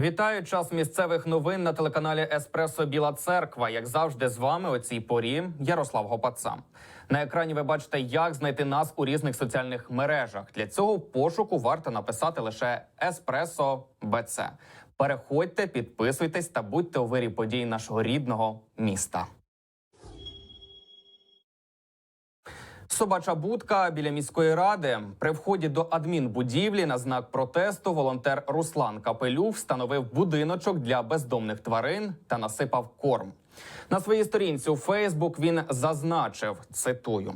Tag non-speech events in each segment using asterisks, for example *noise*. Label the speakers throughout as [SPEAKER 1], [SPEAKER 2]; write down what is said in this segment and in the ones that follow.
[SPEAKER 1] Вітаю час місцевих новин на телеканалі Еспресо Біла Церква. Як завжди, з вами у цій порі Ярослав Гопаца. На екрані ви бачите, як знайти нас у різних соціальних мережах. Для цього пошуку варто написати лише Еспресо БЦ. Переходьте, підписуйтесь та будьте у вирі подій нашого рідного міста. Собача будка біля міської ради при вході до адмінбудівлі на знак протесту волонтер Руслан Капелюв встановив будиночок для бездомних тварин та насипав корм. На своїй сторінці у Фейсбук він зазначив цитую: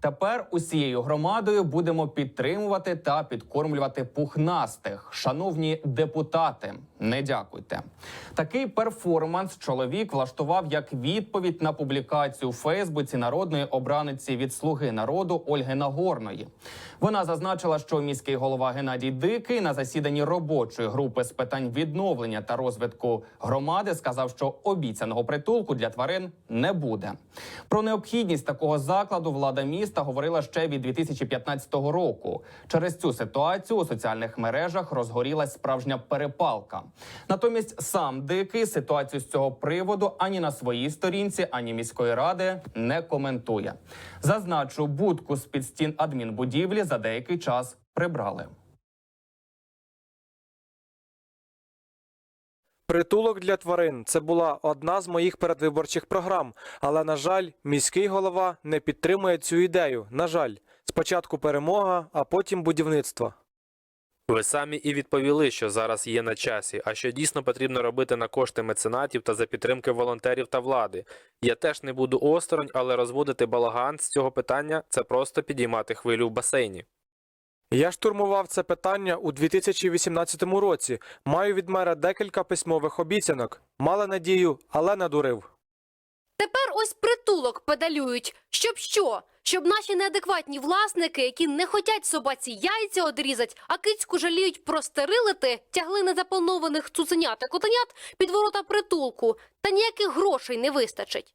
[SPEAKER 1] тепер усією громадою будемо підтримувати та підкормлювати пухнастих. Шановні депутати, не дякуйте. Такий перформанс чоловік влаштував як відповідь на публікацію у Фейсбуці народної обраниці від слуги народу Ольги Нагорної. Вона зазначила, що міський голова Геннадій Дикий на засіданні робочої групи з питань відновлення та розвитку громади сказав, що обіцяного притулку для тварин не буде. Про необхідність такого закладу влада міста говорила ще від 2015 року. Через цю ситуацію у соціальних мережах розгорілась справжня перепалка. Натомість сам дикий ситуацію з цього приводу ані на своїй сторінці, ані міської ради не коментує. Зазначу, будку з під стін адмінбудівлі за деякий час прибрали.
[SPEAKER 2] Притулок для тварин це була одна з моїх передвиборчих програм, але на жаль, міський голова не підтримує цю ідею. На жаль, спочатку перемога, а потім будівництво.
[SPEAKER 3] Ви самі і відповіли, що зараз є на часі, а що дійсно потрібно робити на кошти меценатів та за підтримки волонтерів та влади. Я теж не буду осторонь, але розводити балаган з цього питання це просто підіймати хвилю в басейні.
[SPEAKER 2] Я штурмував це питання у 2018 році. Маю від мера декілька письмових обіцянок. Мали надію, але надурив.
[SPEAKER 4] Тепер ось притулок педалюють. Щоб що? Щоб наші неадекватні власники, які не хотять собаці яйця одрізать, а кицьку жаліють простерилити, тягли незапланованих цуценят та котенят під ворота притулку, та ніяких грошей не вистачить.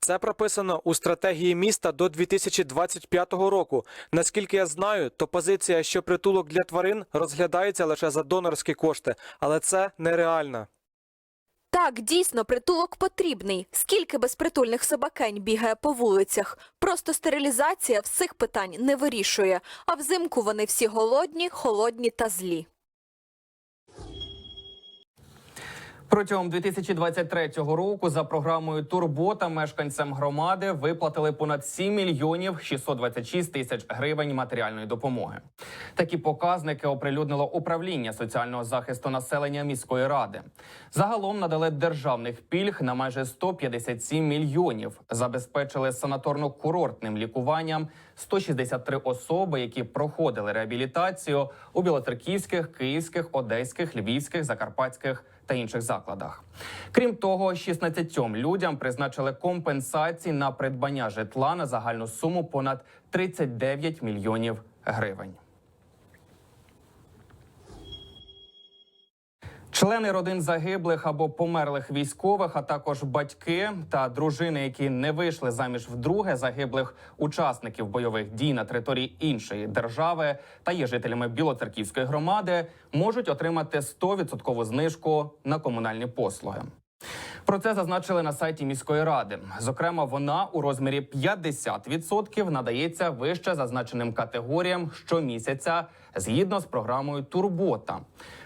[SPEAKER 2] Це прописано у стратегії міста до 2025 року. Наскільки я знаю, то позиція, що притулок для тварин розглядається лише за донорські кошти, але це нереально.
[SPEAKER 5] Так, дійсно, притулок потрібний. Скільки безпритульних собакень бігає по вулицях? Просто стерилізація всіх питань не вирішує. А взимку вони всі голодні, холодні та злі.
[SPEAKER 1] Протягом 2023 року за програмою Турбота мешканцям громади виплатили понад 7 мільйонів 626 тисяч гривень матеріальної допомоги. Такі показники оприлюднило управління соціального захисту населення міської ради. Загалом надали державних пільг на майже 157 мільйонів. Забезпечили санаторно-курортним лікуванням 163 особи, які проходили реабілітацію у білоцерківських, київських, одеських, львівських, закарпатських та інших закладах. Крім того, 16 людям призначили компенсації на придбання житла на загальну суму понад 39 мільйонів гривень. Члени родин загиблих або померлих військових, а також батьки та дружини, які не вийшли заміж вдруге загиблих учасників бойових дій на території іншої держави та є жителями Білоцерківської громади, можуть отримати 100% знижку на комунальні послуги. Про це зазначили на сайті міської ради. Зокрема, вона у розмірі 50% надається вище зазначеним категоріям щомісяця згідно з програмою Турбота.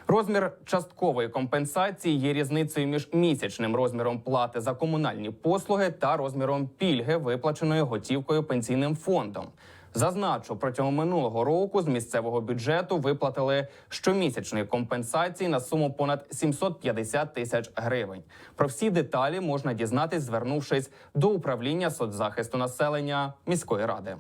[SPEAKER 1] Розмір часткової компенсації є різницею між місячним розміром плати за комунальні послуги та розміром пільги, виплаченої готівкою пенсійним фондом. Зазначу, протягом минулого року з місцевого бюджету виплатили щомісячної компенсації на суму понад 750 тисяч гривень. Про всі деталі можна дізнатись, звернувшись до управління соцзахисту населення міської ради.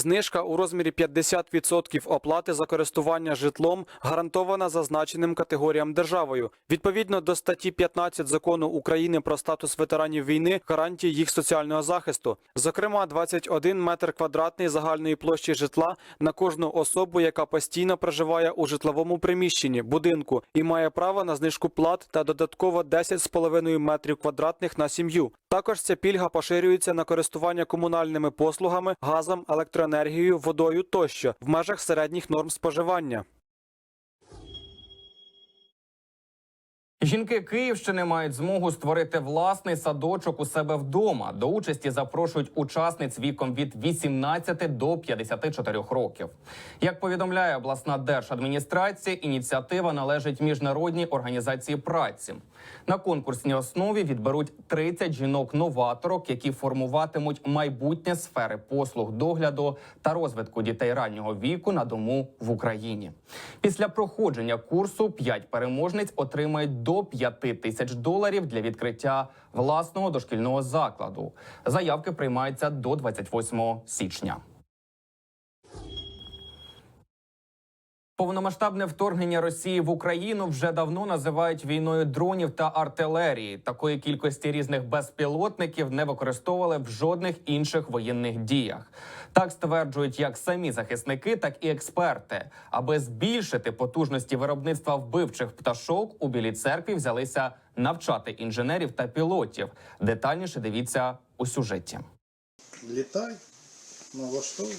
[SPEAKER 2] Знижка у розмірі 50% оплати за користування житлом гарантована зазначеним категоріям державою. Відповідно до статті 15 закону України про статус ветеранів війни, гарантії їх соціального захисту. Зокрема, 21 метр квадратний загальної площі житла на кожну особу, яка постійно проживає у житловому приміщенні будинку і має право на знижку плат та додатково 10,5 метрів квадратних на сім'ю. Також ця пільга поширюється на користування комунальними послугами, газом, електроенергією, водою тощо в межах середніх норм споживання.
[SPEAKER 1] Жінки Київщини мають змогу створити власний садочок у себе вдома. До участі запрошують учасниць віком від 18 до 54 років. Як повідомляє обласна держадміністрація, ініціатива належить міжнародній організації праці. На конкурсній основі відберуть 30 жінок-новаторок, які формуватимуть майбутнє сфери послуг догляду та розвитку дітей раннього віку на дому в Україні. Після проходження курсу 5 переможниць отримають до 5 тисяч доларів для відкриття власного дошкільного закладу. Заявки приймаються до 28 січня. Повномасштабне вторгнення Росії в Україну вже давно називають війною дронів та артилерії. Такої кількості різних безпілотників не використовували в жодних інших воєнних діях. Так стверджують як самі захисники, так і експерти. Аби збільшити потужності виробництва вбивчих пташок, у Білій церкві взялися навчати інженерів та пілотів. Детальніше дивіться у сюжеті.
[SPEAKER 6] Літай, налаштовуй.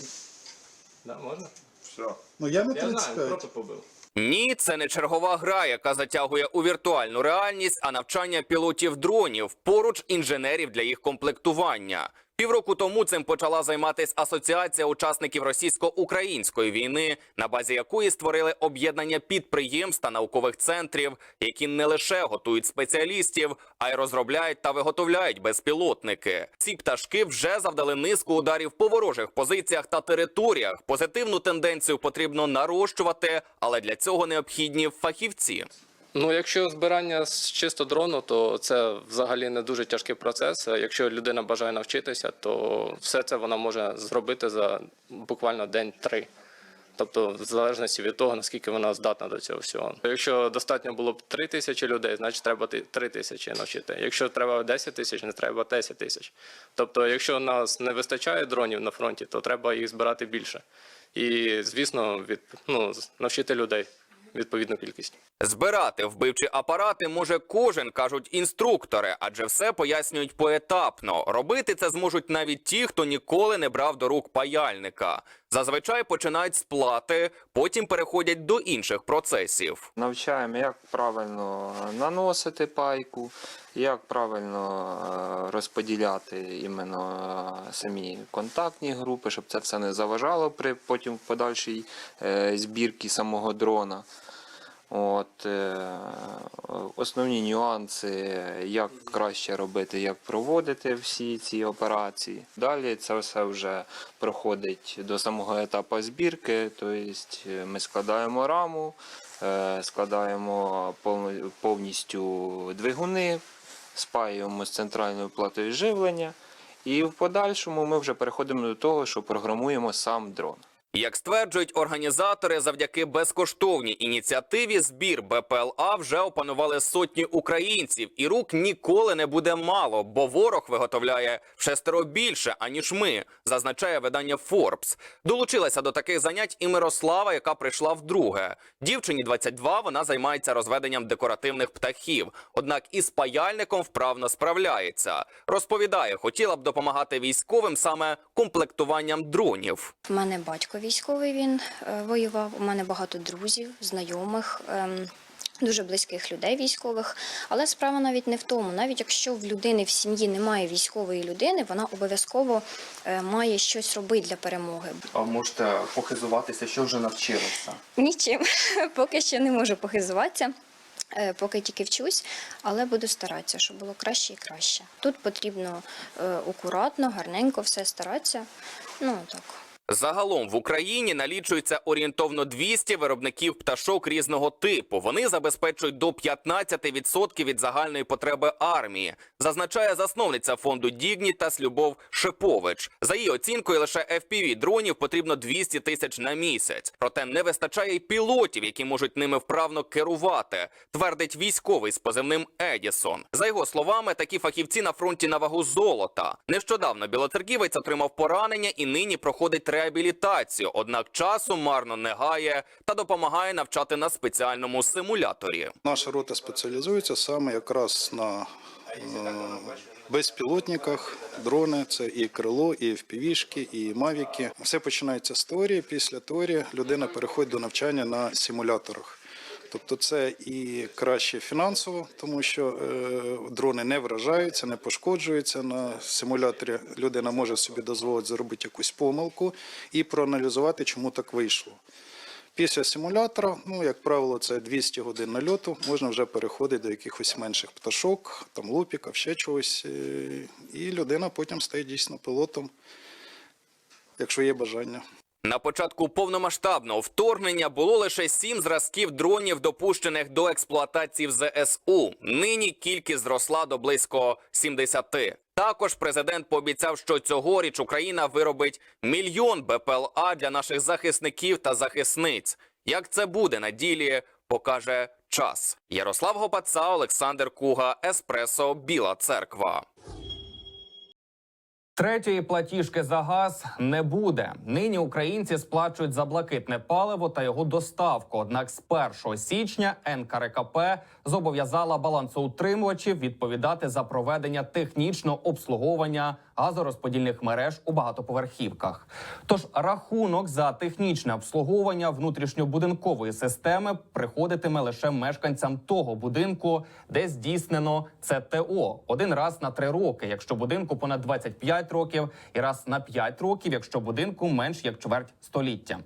[SPEAKER 7] Да, можна?
[SPEAKER 6] Все. Ну я на
[SPEAKER 7] Я знаю,
[SPEAKER 6] 35.
[SPEAKER 7] просто побив.
[SPEAKER 1] Ні, це не чергова гра, яка затягує у віртуальну реальність, а навчання пілотів дронів поруч інженерів для їх комплектування. Півроку тому цим почала займатися асоціація учасників російсько-української війни, на базі якої створили об'єднання підприємств та наукових центрів, які не лише готують спеціалістів, а й розробляють та виготовляють безпілотники. Ці пташки вже завдали низку ударів по ворожих позиціях та територіях. Позитивну тенденцію потрібно нарощувати, але для цього необхідні фахівці.
[SPEAKER 7] Ну, якщо збирання з чисто дрону, то це взагалі не дуже тяжкий процес. Якщо людина бажає навчитися, то все це вона може зробити за буквально день-три. Тобто, в залежності від того, наскільки вона здатна до цього всього. Якщо достатньо було б 3 тисячі людей, значить треба 3 тисячі навчити. Якщо треба 10 тисяч, не треба 10 тисяч. Тобто, якщо нас не вистачає дронів на фронті, то треба їх збирати більше. І, звісно, від, ну, навчити людей відповідну кількість.
[SPEAKER 1] Збирати вбивчі апарати може кожен, кажуть інструктори, адже все пояснюють поетапно. Робити це зможуть навіть ті, хто ніколи не брав до рук паяльника. Зазвичай починають з плати, потім переходять до інших процесів.
[SPEAKER 8] Навчаємо, як правильно наносити пайку, як правильно е, розподіляти іменно е, самі контактні групи, щоб це все не заважало при потім подальшій е, збірці самого дрона. От, е, основні нюанси, як краще робити, як проводити всі ці операції. Далі це все вже проходить до самого етапу збірки, тобто ми складаємо раму, е, складаємо повністю двигуни, спаюємо з центральною платою живлення, і в подальшому ми вже переходимо до того, що програмуємо сам дрон.
[SPEAKER 1] Як стверджують організатори, завдяки безкоштовній ініціативі збір БПЛА вже опанували сотні українців, і рук ніколи не буде мало, бо ворог виготовляє в шестеро більше аніж ми, зазначає видання Forbes. Долучилася до таких занять і Мирослава, яка прийшла вдруге. Дівчині 22, вона займається розведенням декоративних птахів, однак із паяльником вправно справляється. Розповідає, хотіла б допомагати військовим саме комплектуванням дронів.
[SPEAKER 9] У мене батько військовий, він е, воював. У мене багато друзів, знайомих. ем, Дуже близьких людей військових, але справа навіть не в тому. Навіть якщо в людини в сім'ї немає військової людини, вона обов'язково е, має щось робити для перемоги.
[SPEAKER 10] А можете похизуватися, що вже навчилися?
[SPEAKER 9] Нічим *laughs* поки що не можу похизуватися. е, Поки тільки вчусь, але буду старатися, щоб було краще і краще. Тут потрібно акуратно, гарненько все старатися. Ну так.
[SPEAKER 1] Загалом в Україні налічується орієнтовно 200 виробників пташок різного типу. Вони забезпечують до 15% від загальної потреби армії, зазначає засновниця фонду Дігнітас Любов Шипович. За її оцінкою, лише fpv дронів потрібно 200 тисяч на місяць. Проте не вистачає й пілотів, які можуть ними вправно керувати, твердить військовий з позивним Едісон. За його словами, такі фахівці на фронті на вагу золота. Нещодавно білоцерківець отримав поранення і нині проходить реабілітацію. Однак часу марно не гає та допомагає навчати на спеціальному симуляторі.
[SPEAKER 6] Наша рота спеціалізується саме якраз на е, безпілотниках, дрони, це і крило, і впівішки, і мавіки. Все починається з теорії. Після теорії людина переходить до навчання на симуляторах. Тобто це і краще фінансово, тому що е, дрони не вражаються, не пошкоджуються. На симуляторі людина може собі дозволити зробити якусь помилку і проаналізувати, чому так вийшло. Після симулятора, ну, як правило, це 200 годин нальоту, можна вже переходити до якихось менших пташок, там лупіків, ще чогось. е, І людина потім стає дійсно пілотом, якщо є бажання.
[SPEAKER 1] На початку повномасштабного вторгнення було лише сім зразків дронів, допущених до експлуатації в ЗСУ. Нині кількість зросла до близько 70. Також президент пообіцяв, що цьогоріч Україна виробить мільйон БПЛА для наших захисників та захисниць. Як це буде на ділі, покаже час. Ярослав Гопаца, Олександр Куга, Еспресо, Біла Церква. Третьої платіжки за газ не буде. Нині українці сплачують за блакитне паливо та його доставку. Однак з 1 січня НКРКП зобов'язала балансоутримувачів відповідати за проведення технічного обслуговування газорозподільних мереж у багатоповерхівках. Тож рахунок за технічне обслуговування внутрішньобудинкової системи приходитиме лише мешканцям того будинку, де здійснено ЦТО один раз на три роки, якщо будинку понад 25 років, і раз на 5 років, якщо будинку менш як чверть століття.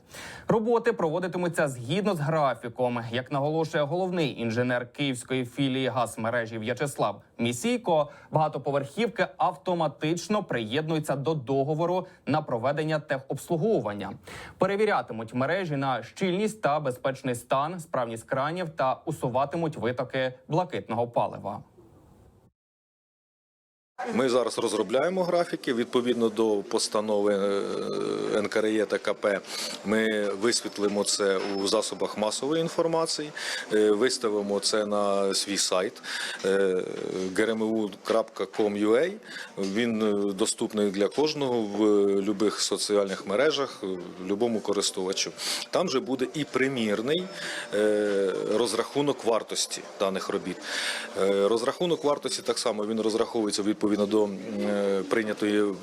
[SPEAKER 1] Роботи проводитимуться згідно з графіком, як наголошує головний інженер київської філії газмережі В'ячеслав Місійко. Багатоповерхівки автоматично приєднуються до договору на проведення техобслуговування. Перевірятимуть мережі на щільність та безпечний стан, справність кранів та усуватимуть витоки блакитного палива.
[SPEAKER 11] Ми зараз розробляємо графіки відповідно до постанови е, НКРЄ та КП. Ми висвітлимо це у засобах масової інформації, е, виставимо це на свій сайт grmu.com.ua. Він е, доступний для кожного в будь-яких соціальних мережах, будь-якому користувачу. Там же буде і примірний розрахунок вартості даних робіт. Розрахунок вартості так само він розраховується відповідно до е, прийнятої е,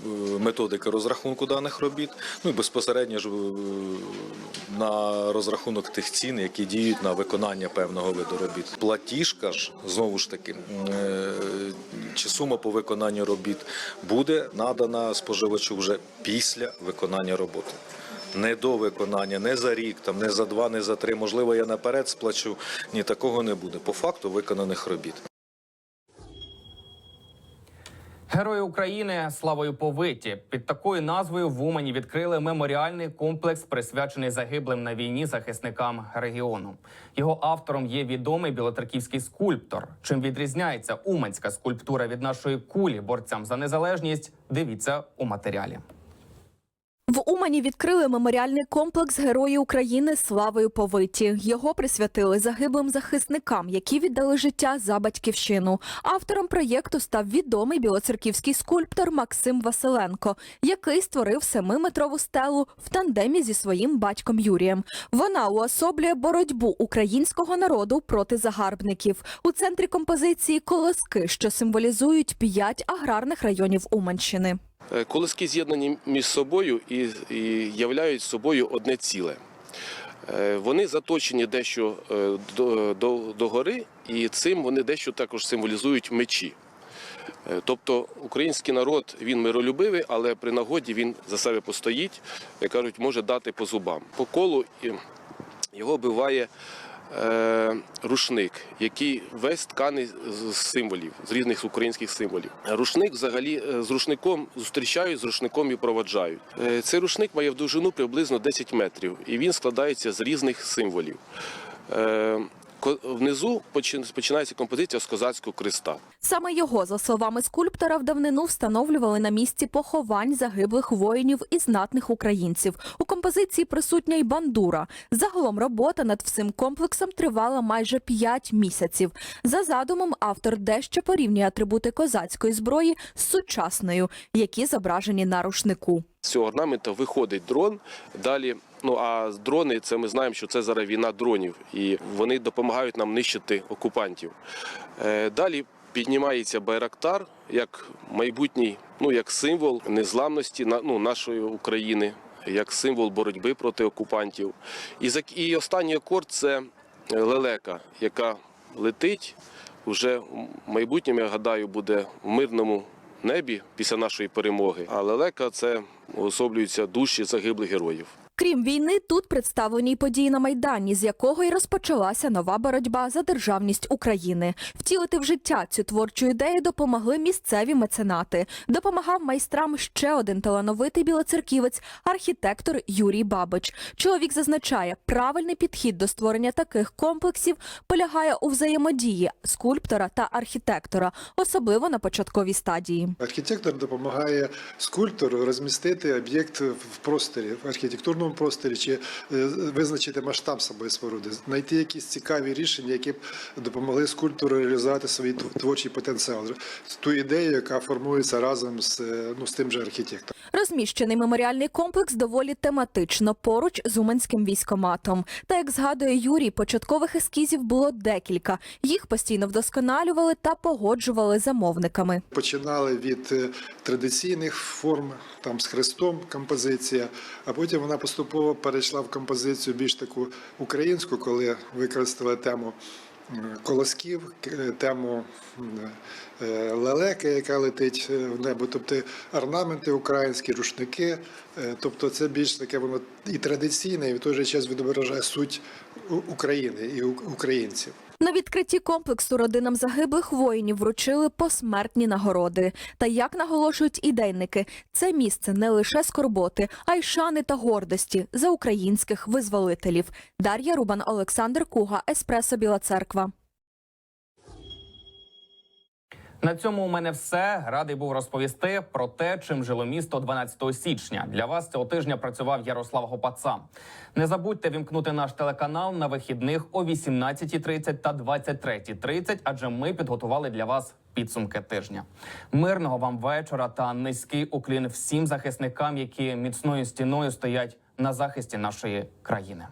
[SPEAKER 11] методики розрахунку даних робіт. Ну і безпосередньо ж е, на розрахунок тих цін, які діють на виконання певного виду робіт. Платіжка ж знову ж таки чи сума по виконанню робіт буде надана споживачу вже після виконання роботи. Не до виконання, не за рік, там не за два, не за три. Можливо, я наперед сплачу. Ні, такого не буде. По факту виконаних робіт.
[SPEAKER 1] Герої України славою повиті під такою назвою в Умані відкрили меморіальний комплекс, присвячений загиблим на війні захисникам регіону. Його автором є відомий білотраківський скульптор. Чим відрізняється уманська скульптура від нашої кулі борцям за незалежність? Дивіться у матеріалі.
[SPEAKER 5] В Умані відкрили меморіальний комплекс Герої України славою повиті. Його присвятили загиблим захисникам, які віддали життя за батьківщину. Автором проєкту став відомий білоцерківський скульптор Максим Василенко, який створив семиметрову стелу в тандемі зі своїм батьком Юрієм. Вона уособлює боротьбу українського народу проти загарбників. У центрі композиції колоски, що символізують п'ять аграрних районів Уманщини.
[SPEAKER 12] Е, Колоски з'єднані між собою і, і являють собою одне ціле. Е, Вони заточені дещо е, до, до, до гори, і цим вони дещо також символізують мечі. Тобто український народ він миролюбивий, але при нагоді він за себе постоїть, як кажуть, може дати по зубам. По колу його биває е, рушник, який весь тканий з з символів, з різних українських символів. Рушник взагалі е, з рушником зустрічають, з рушником і проводжають. Е, Цей рушник має в довжину приблизно 10 метрів, і він складається з різних символів. Внизу почин- починається композиція з козацького креста.
[SPEAKER 5] Саме його, за словами скульптора, в давнину встановлювали на місці поховань загиблих воїнів і знатних українців. У композиції присутня й бандура. Загалом робота над всім комплексом тривала майже п'ять місяців. За задумом, автор дещо порівнює атрибути козацької зброї з сучасною, які зображені на рушнику.
[SPEAKER 12] З цього орнамента виходить дрон. Далі, ну а дрони, це ми знаємо, що це зараз війна дронів, і вони допомагають нам нищити окупантів. Е, Далі піднімається Байрактар як майбутній, ну як символ незламності ну, нашої України, як символ боротьби проти окупантів. І, і останній акорд це лелека, яка летить, вже в майбутньому, я гадаю, буде в мирному небі після нашої перемоги. А лелека це уособлюються душі загиблих героїв.
[SPEAKER 5] Крім війни, тут представлені й події на майдані, з якого й розпочалася нова боротьба за державність України. Втілити в життя цю творчу ідею допомогли місцеві меценати. Допомагав майстрам ще один талановитий білоцерківець, архітектор Юрій Бабич. Чоловік зазначає, правильний підхід до створення таких комплексів полягає у взаємодії скульптора та архітектора, особливо на початковій стадії.
[SPEAKER 13] Архітектор допомагає скульптору розмістити об'єкт в просторі, в архітектурному просторі, чи е, визначити масштаб самої споруди, знайти якісь цікаві рішення, які б допомогли скульптору реалізувати свій творчий потенціал, ту ідею, яка формується разом з, е, ну, з тим же архітектором.
[SPEAKER 5] Розміщений меморіальний комплекс доволі тематично поруч з Уманським військоматом. Та як згадує Юрій, початкових ескізів було декілька. Їх постійно вдосконалювали та погоджували замовниками.
[SPEAKER 13] Починали від е, традиційних форм, там з хрестом композиція, а потім вона поступово перейшла в композицію більш таку українську, коли використали тему колосків, е, тему е, лелеки, яка летить е, в небо, тобто орнаменти українські, рушники. Тобто це більш таке воно і традиційне, і в той же час відображає суть України і українців.
[SPEAKER 5] На відкритті комплексу родинам загиблих воїнів вручили посмертні нагороди. Та як наголошують ідейники, це місце не лише скорботи, а й шани та гордості за українських визволителів. Дар'я Рубан, Олександр Куга, Еспресо Біла Церква.
[SPEAKER 1] На цьому у мене все. Радий був розповісти про те, чим жило місто 12 січня. Для вас цього тижня працював Ярослав Гопаца. Не забудьте вімкнути наш телеканал на вихідних о 18.30 та 23.30, адже ми підготували для вас підсумки тижня. Мирного вам вечора та низький уклін всім захисникам, які міцною стіною стоять на захисті нашої країни.